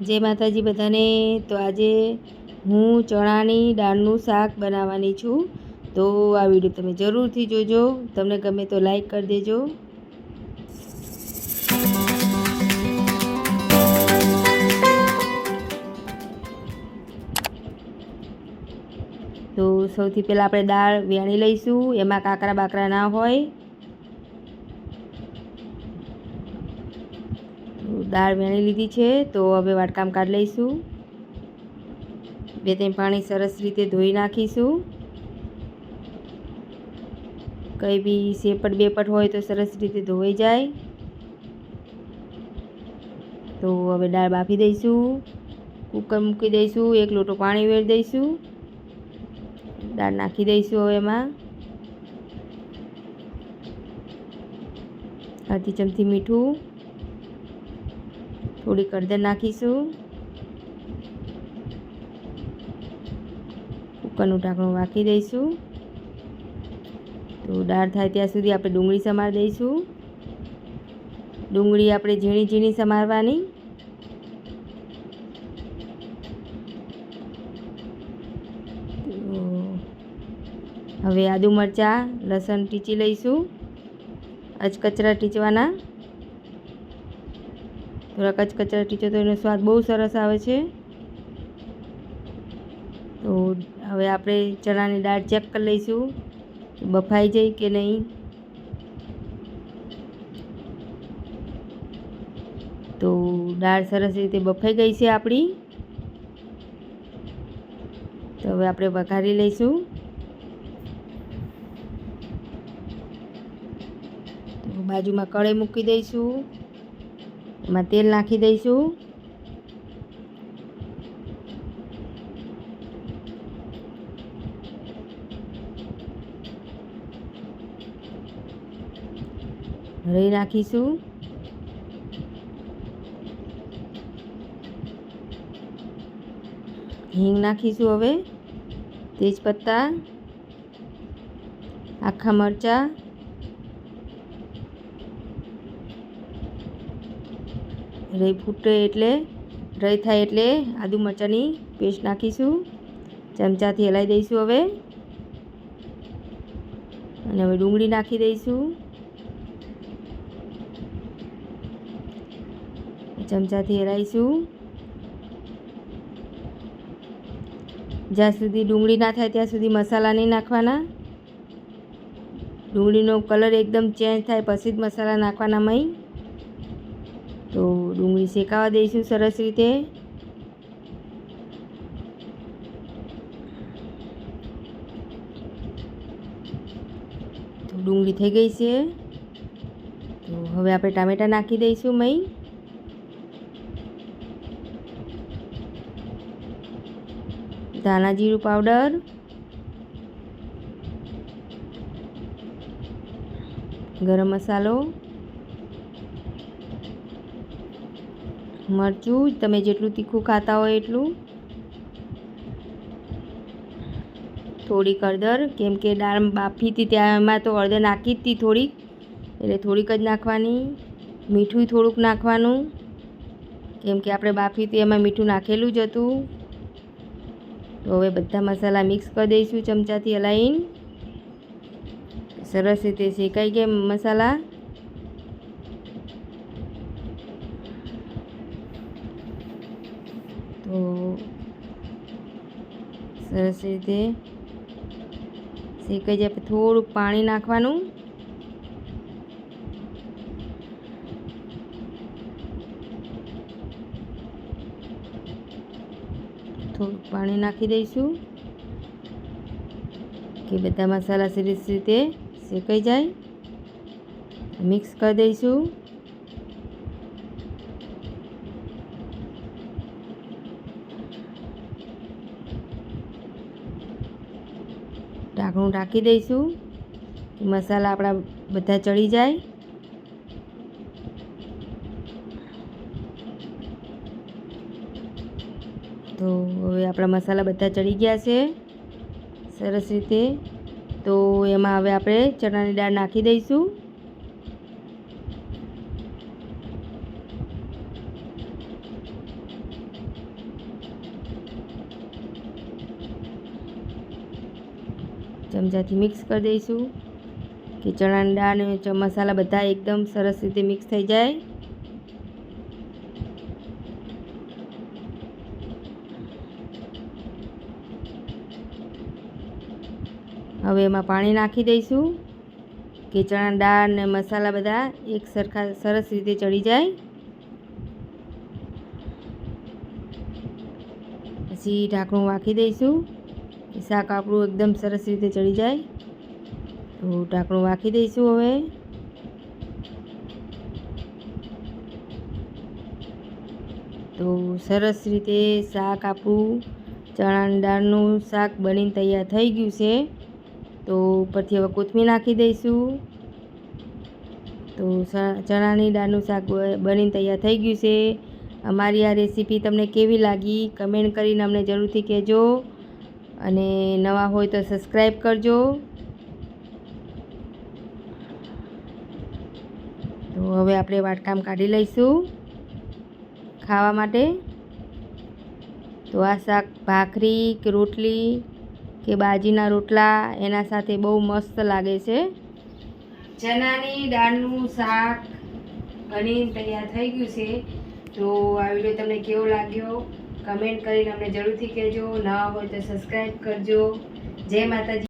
જય માતાજી બધાને, તો આજે હું ચણાની દાળનું શાક બનાવવાની છું. તો આ વીડિયો તમે જરૂરથી જોજો. તમને ગમે તો લાઈક કરી દેજો. તો સૌથી પહેલાં આપણે દાળ વેણી લઈશું. એમાં કાકરા બાકરા ના હોય. દાળ વેણી લીધી છે, તો હવે વાટકામ કાઢી લઈશું. બે ત્રણ પાણી સરસ રીતે ધોઈ નાખીશું. કંઈ બી સેપટ બેપટ હોય તો સરસ રીતે ધોવાઈ જાય. તો હવે દાળ બાફી દઈશું. કુકર મૂકી દઈશું, એક લોટો પાણી વેરી દઈશું. દાળ નાખી દઈશું હવે એમાં. અડધી ચમચી મીઠું. થોડી કળદર નાખીશું. કુકરનું ઢાંકણું વાંકી દઈશું. તો દાળ થાય ત્યાં સુધી આપણે ડુંગળી સમાર દઈશું. ડુંગળી આપણે ઝીણી ઝીણી સમારવાની. હવે આદુ મરચાં, લસણ ટીચી લઈશું. અચકચરા ટીચવાના. થોડા કચકચરા ટીચર તો એનો સ્વાદ બહુ સરસ આવે છે. તો હવે આપણે ચણાની દાળ ચેક કરી લઈશું. બફાઈ જાય કે નહીં? તો દાળ સરસ રીતે બફાઈ ગઈ છે આપણી. તો હવે આપણે વઘારી લઈશું. બાજુમાં કળે મૂકી દઈશું. એમાં તેલ નાખી દઈશું. રહી નાખીશું. હિંગ નાખીશું હવે. તેજપત્તા આખા મરચાં. રહી ફૂટે એટલે, રહી થાય એટલે આદુ મરચાંની પેસ્ટ નાખીશું. ચમચાથી હલાવી દઈશું હવે. અને હવે ડુંગળી નાખી દઈશું. ચમચાથી હલાવીશું જ્યાં સુધી ડુંગળી ના થાય ત્યાં સુધી મસાલા નહીં નાખવાના. ડુંગળીનો કલર એકદમ ચેન્જ થાય પછી જ મસાલા નાખવાના મય. તો ડુંગળી શેકાવા દઈશું સરસ રીતે. ડુંગળી થઈ ગઈ છે. તો હવે આપણે ટામેટાં નાખી દઈશું મય ધાણા જીરું પાવડર. ગરમ મસાલો. મરચું, તમે જેટલું તીખું ખાતા હોય એટલું. થોડીક હળદર, કેમ કે દાળ બાફી હતી ત્યાં એમાં તો હળદર નાખી જ હતી થોડીક. એટલે થોડીક જ નાખવાની. મીઠું થોડુંક નાખવાનું. કેમ કે આપણે બાફી હતી એમાં મીઠું નાખેલું જ હતું. તો હવે બધા મસાલા મિક્સ કરી દઈશું ચમચાથી હલાવીને સરસ રીતે શેકાઈ ગયા મસાલા. સરસ રીતે શેકાઈ જાય થોડુંક પાણી નાખવાનું. થોડુંક પાણી નાખી દઈશું કે બધા મસાલા સરસ રીતે શેકાઈ જાય. મિક્સ કરી દઈશું. ઢાંકણું ઢાંકી દઈશું. મસાલા આપણા બધા ચડી જાય. તો હવે આપણા મસાલા બધા ચડી ગયા છે. સરસ રીતે. તો એમાં હવે આપણે ચણાની દાળ નાખી દઈશું. ચમચાથી મિક્સ કરી દઈશું. કે ચણાની દાળ અને મસાલા બધા એકદમ સરસ રીતે મિક્સ થઈ જાય. હવે એમાં પાણી નાખી દઈશું. કે ચણા દાળ ને મસાલા બધા એક સરખા સરસ રીતે ચડી જાય. પછી ઢાંકણું વાંકી દઈશું. કે શાક આપણું એકદમ સરસ રીતે ચડી જાય. તો ઢાંકણું વાંકી દઈશું હવે. તો સરસ રીતે શાક આપણું ચણાની દાળનું શાક બનીને તૈયાર થઈ ગયું છે. તો ઉપરથી હવે કોથમીર નાખી દઈશું. તો ચણાની દાળનું શાક બનીને તૈયાર થઈ ગયું છે. અમારી આ રેસીપી તમને કેવી લાગી? કમેન્ટ કરીને અમને જરૂરથી કહેજો. અને નવા હોય તો સબસ્ક્રાઈબ કરજો. તો હવે આપણે વાટકામ કાઢી લઈશું ખાવા માટે. તો આ શાક ભાખરી કે રોટલી કે બાજીના રોટલા એના સાથે બહુ મસ્ત લાગે છે. ચણાની દાળનું શાક બની તૈયાર થઈ ગયું છે. તો આ વીડિયો તમને કેવો લાગ્યો? કમેન્ટ કરીને અમને જરૂરથી કહેજો. નવા હોય તો સબસ્ક્રાઈબ કરજો. જય માતાજી.